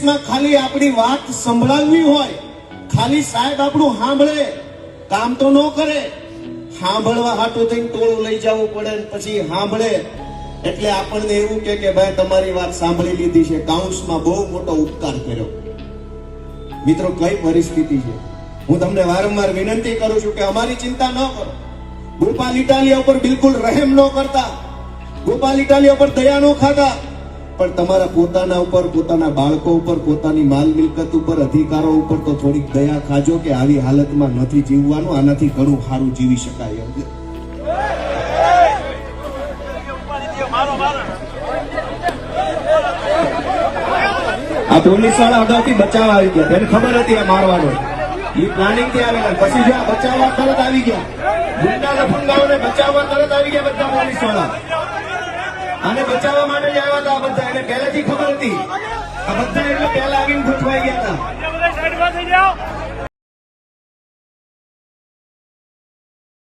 ખાલી આપણી વાત સંભળાવવી હોય, ખાલી સાહેબ આપણું સાંભળે, કામ તો ન કરે. સાંભળવા હાટું થઈને ટોળું લઈ જવું પડે ને પછી સાંભળે. એટલે આપણને એવું કે કે ભાઈ તમારી વાત સાંભળી લીધી છે. કાઉન્સમાં બહુ મોટો ઉપકાર કર્યો. મિત્રો, કઈ પરિસ્થિતિ છે? હું તમને વારંવાર વિનંતી કરું છું કે અમારી ચિંતા ન કરો. ગોપાલ ઇટાલિયા ઉપર બિલકુલ રહેમ ન કરતા. ગોપાલ ઇટાલિયા ઉપર દયા ન ખાતા. પણ તમારા પોતાના ઉપર, પોતાના બાળકો ઉપર, પોતાની માલ મિલકત ઉપર, અધિકારો ઉપર તો થોડીક દયા ખાજો કે આવી હાલતમાં નથી જીવવાનું, આનાથી ઘણું સારું જીવી શકાય આ પોલીસવાળા અગાઉથી બચાવવા આવી ગયા. તેને ખબર હતી આ મારવાનો. એ પ્લાનિંગથી આવેલા. પછી જો આ બચાવવા તરત આવી ગયા. ગુંડા લફંગાઓને બચાવવા તરત આવી ગયા બધા પોલીસવાળા. આને બચાવવા માટે જ આવ્યા હતા આ બધા. એને પહેલેથી ખબર હતી. આ બધા એટલે પહેલા આવીને